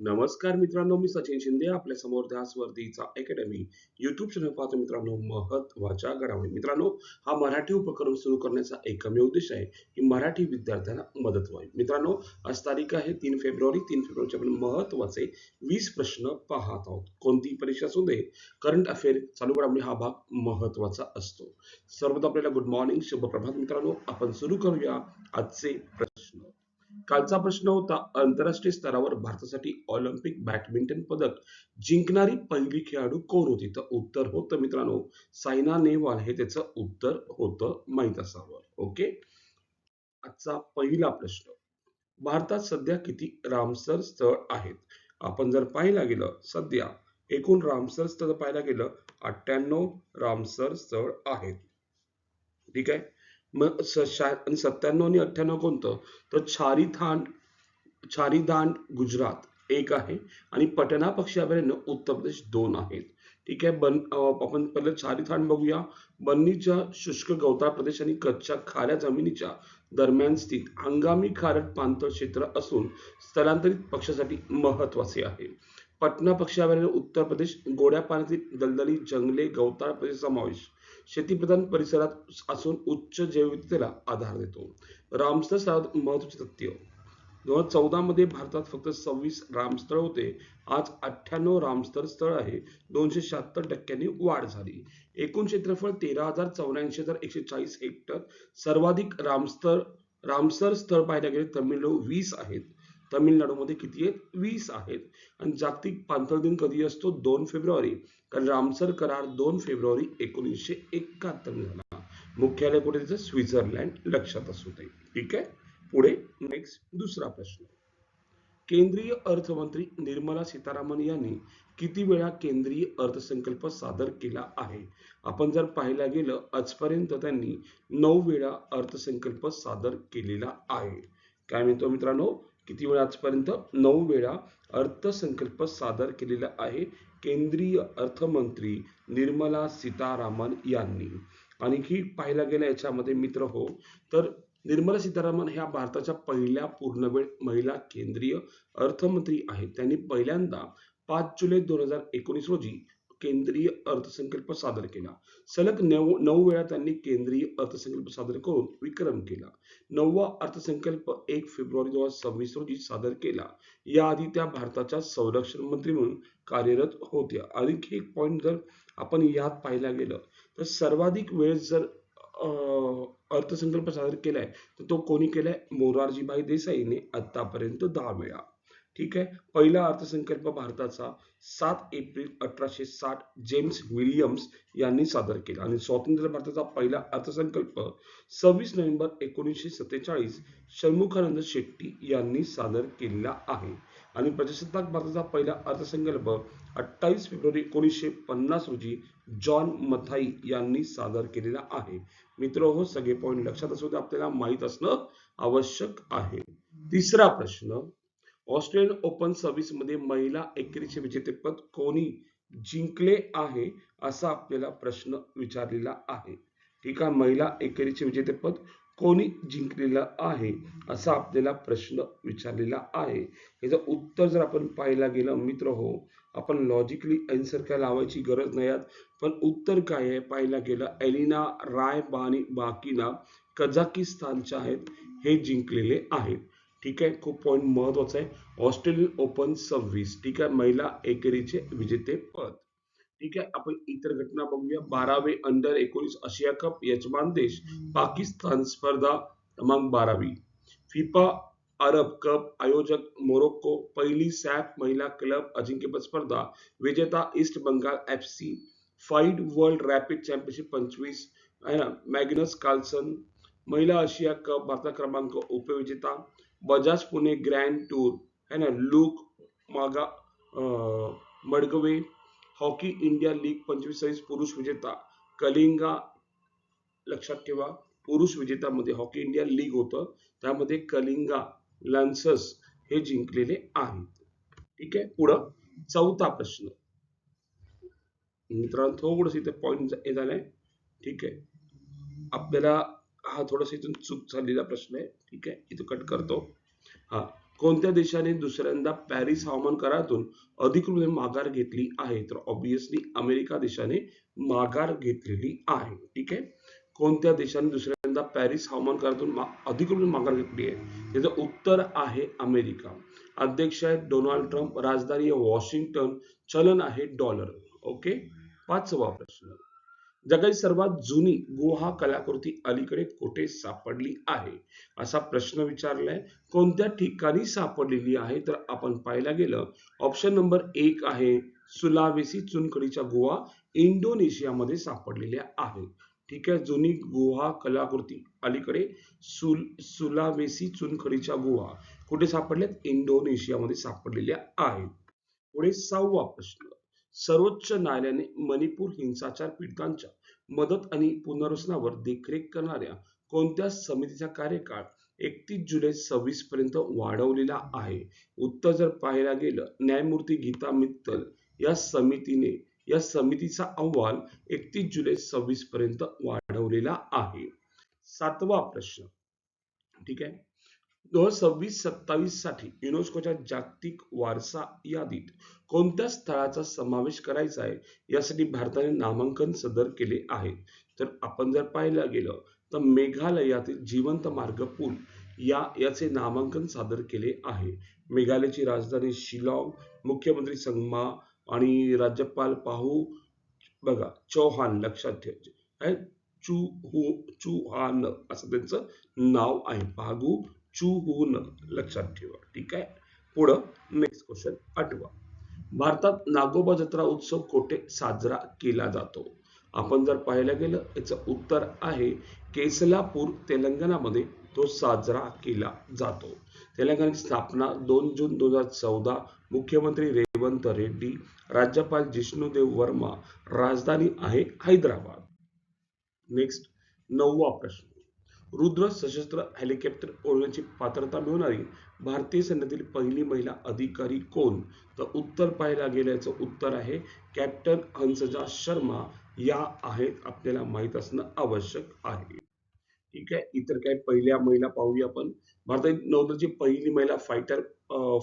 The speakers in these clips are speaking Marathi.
नमस्कार मित्रांनो मी सचिन शिंदे आपल्यासमोर ध्यासवर्धीचा अकॅडमी युट्यूब चॅनल पाहतो मित्रांनो महत्त्वाच्या घडामोडी. मित्रांनो हा मराठी उपक्रम सुरू करण्याचा एकमेव उद्देश आहे की मराठी विद्यार्थ्यांना मदत व्हावी. मित्रांनो आज तारीख आहे तीन फेब्रुवारी. तीन फेब्रुवारीचे आपण महत्त्वाचे वीस प्रश्न पाहत आहोत. कोणतीही परीक्षा असू दे करंट अफेअर चालू घडामोडी हा भाग महत्त्वाचा असतो. सर्वप्रथम आपल्याला गुड मॉर्निंग शुभ प्रभात मित्रांनो. आपण सुरू करूया आजचे प्रश्न. कालचा प्रश्न होता आंतरराष्ट्रीय स्तरावर भारतासाठी ऑलिम्पिक बॅडमिंटन पदक जिंकणारी पहिली खेळाडू कोण होती? तर उत्तर होतं मित्रांनो सायना नेहवाल. हे त्याचं उत्तर होतं माहीत असावं. ओके? आजचा पहिला प्रश्न. भारतात सध्या किती रामसर स्थळ आहेत? आपण जर पाहायला गेलं सध्या एकूण रामसर स्थळ पाहायला गेलं अठ्ठ्याण्णव रामसर स्थळ आहेत. ठीक आहे? मग स- शा- आणि सत्त्याण्णव आणि अठ्ठ्याण्णव कोणतं? तर छारीथांड छारीदांड गुजरात एक आहे. आणि पटना पक्षी अभयारण्य उत्तर प्रदेश दोन आहेत. ठीक आहे बन आपण पहिलं छारीथांड बघूया. बन्नीच्या शुष्क गवताळ प्रदेश आणि कच्च्या खाऱ्या जमिनीच्या दरम्यान स्थित हंगामी खारट पाणथळ क्षेत्र असून स्थलांतरित पक्षासाठी महत्त्वाचे आहे. पटना पक्षी अभयारण्य उत्तर प्रदेश गोड्या पाण्यातील दलदली जंगले गवताळ प्रदेश समावेश शेतीप्रधान परिसरात असून उच्च जैवविविधतेला आधार देतो. रामसर स्थळात महत्त्वाचे तथ्य. दोन हजार चौदा मध्ये भारतात फक्त सव्वीस रामस्थळ होते. आज अठ्ठ्याण्णव रामस्थळ स्थळ आहे दोनशे शहात्तर टक्क्यांनी वाढ झाली. एकूण क्षेत्रफळ तेरा हजार चौऱ्याऐंशी हजार एकशे चाळीस हेक्टर. सर्वाधिक रामस्थळ रामसर स्थळ पाहायला गेले तमिळनाडू वीस आहेत. तमिळनाडूमध्ये किती आहेत? वीस आहेत. आणि जागतिक पाणथळ दिन कधी असतो? दोन फेब्रुवारी. कारण रामसर करार दोन फेब्रुवारी एकोणीसशे एकाहत्तर झाला. मुख्यालय कुठे त्याचं स्वित्झर्लंड. लक्षात असू दे. ठीक आहे? पुढे नेक्स्ट दुसरा प्रश्न. केंद्रीय अर्थमंत्री निर्मला सीतारामन यांनी किती वेळा केंद्रीय अर्थसंकल्प सादर केला आहे? आपण जर पाहायला गेलं आजपर्यंत त्यांनी नऊ वेळा अर्थसंकल्प सादर केलेला आहे. काय म्हणतो मित्रांनो? किती वेळा आजपर्यंत? नऊ वेळा अर्थसंकल्प सादर केलेला आहे केंद्रीय अर्थमंत्री निर्मला सीतारामन यांनी. आणखी पाहायला गेलं याच्यामध्ये मित्र हो तर निर्मला सीतारामन ह्या भारताच्या पहिल्या पूर्णवेळ महिला केंद्रीय अर्थमंत्री आहेत. त्यांनी पहिल्यांदा पाच जुलै दोन हजार एकोणीस रोजी केंद्रीय अर्थसंकल्प सादर केला. सलग नऊ नऊ वेळा त्यांनी केंद्रीय अर्थसंकल्प सादर करून विक्रम केला. नववा अर्थसंकल्प एक फेब्रुवारी दोन हजार सव्वीस रोजी सादर केला. याआधी त्या भारताच्या संरक्षण मंत्री म्हणून कार्यरत होत्या. आणखी एक पॉइंट जर आपण यात पाहायला गेलं तर सर्वाधिक वेळेस जर अं, अर्थसंकल्प सादर केलाय तर तो कोणी केलाय? मोरारजीभाई देसाईने आतापर्यंत दहा वेळा. ठीक आहे? पहिला अर्थसंकल्प भारताचा सात एप्रिल अठराशे साठ जेम्स विलियम्स यांनी सादर केला. आणि स्वातंत्र्य भारताचा पहिला अर्थसंकल्प सव्वीस नोव्हेंबर एकोणीसशे सत्तेचाळीस षण्मुखानंद शेट्टी यांनी सादर केलेला आहे. आणि प्रजासत्ताक भारताचा पहिला अर्थसंकल्प अठ्ठावीस फेब्रुवारी एकोणीसशे पन्नास रोजी जॉन मथाई यांनी सादर केलेला आहे. मित्र हो सगळे पॉईंट लक्षात असू दे आपल्याला माहीत असणं आवश्यक आहे. तिसरा प्रश्न ऑस्ट्रेलियन ओपन सर्व्हिसमध्ये महिला एकेरीचे विजेतेपद कोणी जिंकले आहे असा आपल्याला प्रश्न विचारलेला आहे. ठीक आहे महिला एकेरीचे विजेतेपद कोणी जिंकलेलं आहे असा आपल्याला प्रश्न विचारलेला आहे. याचं उत्तर जर आपण पाहायला गेलं मित्र हो आपण लॉजिकली आन्सर काय लावायची गरज नाही पण उत्तर काय आहे पाहायला गेलं एलिना राय बानी बाकीना कझाकिस्तानच्या आहेत हे जिंकलेले आहेत. ठीक आहे खूप पॉईंट महत्वाचा आहे. ऑस्ट्रेलियन ओपन सव्वीस, ठीक आहे? महिला एकेरीचे विजेते पद. ठीक आहे, आपण इतर घटना बघूया. बारावे अंडर एकोणीस आशिया कप यजमान देश पाकिस्तान स्पर्धा क्रमांक बारावी. फिफा अरब कप आयोजक मोरोक्को, पहिली सॅफ महिला क्लब, अजिंक्यपद स्पर्धा, विजेता East Bengal F C world rapid championship पंचवीस ना मॅग्नस कार्लसन, महिला आशिया कप भारता क्रमांक उपविजेता बजाज पुणे ग्रँड टूर है ना? लूक मागा मडगवे हॉकी इंडिया लीग पंचवीस सव्वीस पुरुष विजेता कलिंगा लक्षात ठेवा पुरुष विजेतामध्ये हॉकी इंडिया लीग होतं. त्यामध्ये कलिंगा लॅन्सर्स हे जिंकलेले आहेत. ठीक आहे? पुढं चौथा प्रश्न. मित्रांनो थोडस इथे पॉइंट झालाय. ठीक आहे? आपल्याला हा थोडासा इथून चूक झालेला प्रश्न आहे. ठीक आहे? इथं कट करतो. हा कोणत्या देशाने दुसऱ्यांदा पॅरिस हवामान करारातून अधिकृत माघार घेतली आहे? तर ऑब्विसली अमेरिका देशाने माघार घेतलेली आहे. ठीक आहे? कोणत्या देशाने दुसऱ्यांदा पॅरिस हवामान करारातून अधिकृत माघार घेतली आहे? त्याचं उत्तर आहे अमेरिका. अध्यक्ष आहे डोनाल्ड ट्रम्प राजधानी आहे वॉशिंग्टन चलन आहे डॉलर. ओके? पाचवा प्रश्न. जगातील सर्वात जुनी गुहा कलाकृती अलीकडे कुठे सापडली आहे? असा प्रश्न विचारलाय. कोणत्या ठिकाणी सापडलेली आहे? तर आपण पाहायला गेलं ऑप्शन नंबर एक आहे. सुलावेसी चुनखडीच्या गुहा इंडोनेशियामध्ये सापडलेल्या आहेत. ठीक आहे जुनी गुहा कलाकृती अलीकडे सुल सुलावेसी चुनखडीच्या गुहा कुठे सापडल्यात? इंडोनेशियामध्ये सापडलेल्या आहेत. पुढे सहावा प्रश्न. सर्वोच्च न्यायालयाने मणिपूर हिंसाचार पीडितांच्या मदत आणि पुनर्वसनावर देखरेख करणाऱ्या कोणत्या समितीचा कार्यकाळ एकतीस जुलै सव्वीस पर्यंत वाढवलेला आहे? उत्तर जर पाहायला गेलं न्यायमूर्ती गीता मित्तल या समितीने या समितीचा अहवाल एकतीस जुलै सव्वीस पर्यंत वाढवलेला आहे. सातवा प्रश्न. ठीक आहे? दोन हजार सव्वीस सत्तावीससाठी युनेस्कोच्या जागतिक वारसा यादीत कोणत्या स्थळाचा समावेश करायचा आहे यासाठी भारताने नामांकन सदर केले आहे. तर आपण जर पाहायला गेलं तर मेघालयातील जिवंत मार्ग पूल या याचे नामांकन सादर केले आहे. मेघालयची राजधानी शिलाँग मुख्यमंत्री संगमा आणि राज्यपाल पाहू बघा चौहान लक्षात ठेवायचे काय चू हु चुहान असं त्यांचं नाव आहे. पागू चुहून लक्षात ठेवा. ठीक आहे? पुढं नेक्स्ट क्वेश्चन आठवा. भारतात नागोबा जत्रा उत्सव कोठे साजरा केला जातो? आपण जर पाहायला गेलं याचं उत्तर आहे केसलापूर तेलंगणामध्ये तो साजरा केला जातो. तेलंगणाची स्थापना दोन जून दोन हजार चौदा मुख्यमंत्री रेवंत रेड्डी राज्यपाल जिष्णुदेव वर्मा राजधानी आहे हैदराबाद. नेक्स्ट नववा प्रश्न. रुद्र सशस्त्र हेलिकॉप्टर ओढण्याची पात्रता मिळवणारी भारतीय सैन्यातील पहिली महिला अधिकारी कोण? तर उत्तर पाहायला गेल्याचं उत्तर आहे कॅप्टन हंसजा शर्मा. या आहेत आपल्याला माहीत असणं आवश्यक आहे. ठीक आहे इतर काही पहिल्या महिला पाहूया आपण. भारतातील नौदलची पहिली महिला fighter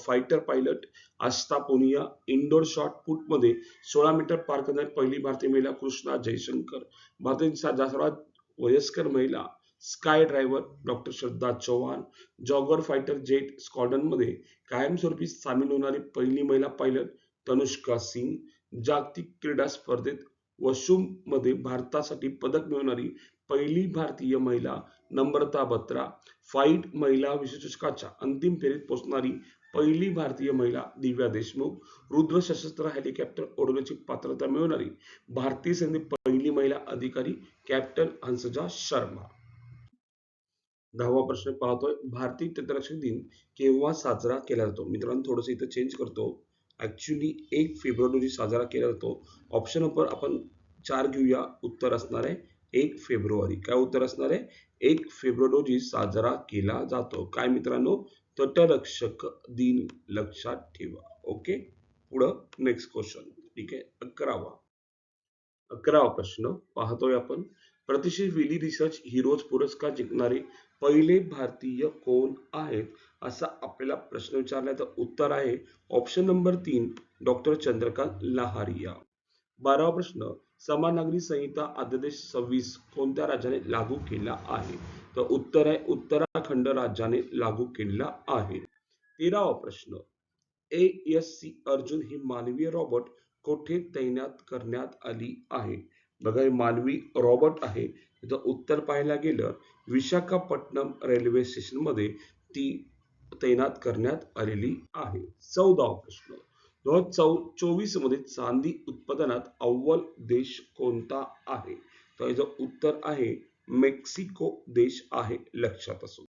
fighter pilot Aastha Poonia indoor shot पुटमध्ये सोळा मीटर पार करणारी पहिली भारतीय महिला कृष्णा जयशंकर. भारतातील सर्वात वयस्कर महिला sky driver doctor Shraddha Chavan Jaguar fighter jet स्कॉडनमध्ये कायमस्वरूपी सामील होणारी पहिली महिला पायलट तनुष्का सिंग जागतिक क्रीडा स्पर्धेत वशुममध्ये भारतासाठी पदक मिळवणारी पहिली भारतीय महिला नम्रता बत्रा फाईट महिला विश्वचषकाच्या अंतिम फेरीत पोहोचणारी पहिली भारतीय महिला दिव्या देशमुख रुद्र सशस्त्र हेलिकॉप्टर ओढण्याची पात्रता मिळवणारी भारतीय सैन्य पहिली महिला अधिकारी कॅप्टन हंसजा शर्मा. दहावा प्रश्न पाहतोय. भारतीय तटरक्षक दिन केव्हा साजरा केला जातो? मित्रांनो थोडस इथं चेंज करतो. ऍक्च्युली एक फेब्रुवारी रोजी साजरा केला जातो. ऑप्शन नंबर आपण चार घेऊया. उत्तर असणार आहे एक फेब्रुवारी. काय उत्तर असणार आहे? एक फेब्रुवारी रोजी साजरा केला जातो. काय मित्रांनो? तटरक्षक दिन लक्षात ठेवा. ओके पुढं नेक्स्ट क्वेश्चन ठीक आहे? अकरावा. अकरावा प्रश्न पाहतोय आपण. प्रतिष्ठित विली रिसर्च हिरोज पुरस्कार जिंकणारे पहिले भारतीय कोण आहेत असा आपल्याला प्रश्न विचारल्याचं तर उत्तर आहे. ऑप्शन नंबर तीन डॉक्टर चंद्रकांत लहारिया. बारावा प्रश्न समान नागरी संहिता अध्यादेश सव्वीस कोणत्या राज्याने लागू केला आहे? तर उत्तर आहे उत्तराखंड राज्याने लागू केलेला आहे. तेरावा प्रश्न ए एस सी अर्जुन ही मानवीय रॉबोट कोठे तैनात करण्यात आली आहे? बघा हे मानवी रॉबर्ट आहे. त्याचं उत्तर पाहायला गेलं विशाखापट्टणम रेल्वे स्टेशनमध्ये ती तैनात करण्यात आलेली आहे. चौदावा प्रश्न दोन हजार चौ चोवीसमध्ये चांदी उत्पादनात अव्वल देश कोणता आहे? तर याचं उत्तर आहे मेक्सिको देश आहे लक्षात असो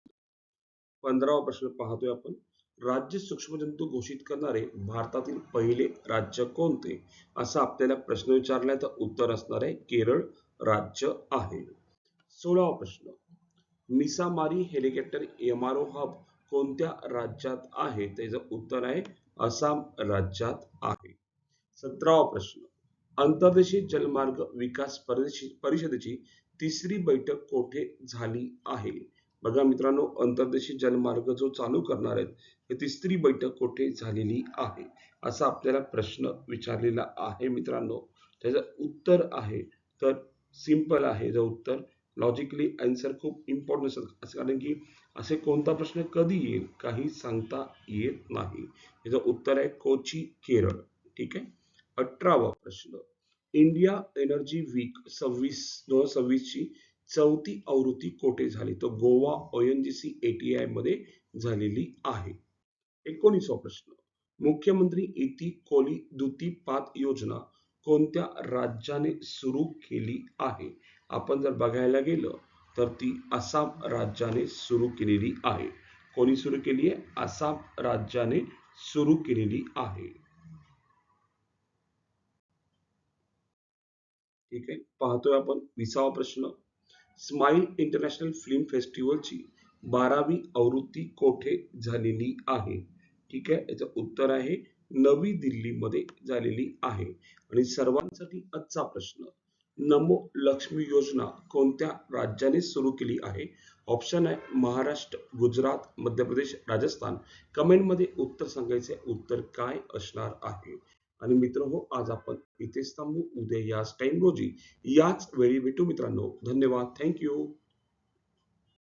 पंधरावा प्रश्न पाहतोय आपण. राज्य सूक्ष्मजंतू घोषित करणारे भारतातील पहिले राज्य कोणते? असा आपल्याला प्रश्न विचारलाय तर उत्तर असणार आहे केरळ राज्य आहे. सोळावा प्रश्न. मिसामारी हेलिकॉप्टर एमआरओ हब कोणत्या राज्यात आहे? त्याचं उत्तर आहे आसाम राज्यात आहे. सतरावा प्रश्न. अंतर्देशीय जलमार्ग विकास परिषदेची तिसरी बैठक कोठे झाली आहे? बघा मित्रांनो अंतर्देशीय जलमार्ग जो चालू करणार आहेत हे तिसरी बैठक कुठे झालेली आहे? असा आपल्याला प्रश्न विचारलेला आहे मित्रांनो. त्याचं उत्तर आहे तर सिंपल आहे जर उत्तर. लॉजिकली आन्सर खूप इम्पॉर्टंट असेल असं कारण की असे कोणता प्रश्न कधी येईल काही सांगता येत नाही. याचं उत्तर आहे कोची केरळ. ठीक आहे? अठरावा प्रश्न. इंडिया एनर्जी वीक सव्वीस दोन हजार सव्वीसची चौथी आवृत्ती कोठे झाली? तर गोवा ओएनजीसी एटीआयमध्ये झालेली आहे. एकोणीसवा प्रश्न. मुख्यमंत्री इति कोली दुती पात योजना कोणत्या राज्याने सुरू केली आहे? आपण जर बघायला गेलं तर ती आसाम राज्याने सुरू केलेली आहे. कोणी सुरू केली आहे? आसाम राज्याने सुरू केलेली आहे. ठीक आहे? पाहतोय आपण विसावा प्रश्न. स्माईल इंटरनॅशनल फिल्म फेस्टिवलची बारावी आवृत्ती कोठे झालेली आहे? ठीक आहे याचं उत्तर आहे नवी दिल्लीमध्ये झालेली आहे. आणि सर्वांसाठी आजचा प्रश्न नमो लक्ष्मी योजना कोणत्या राज्याने सुरू केली आहे? ऑप्शन आहे महाराष्ट्र गुजरात मध्य प्रदेश राजस्थान. कमेंटमध्ये उत्तर सांगायचे उत्तर काय असणार आहे? आणि मित्र हो आज आपण इथेच थांबू. उद्या याच टाइम रोजी याच वेळी भेटू मित्रांनो. धन्यवाद. थँक्यू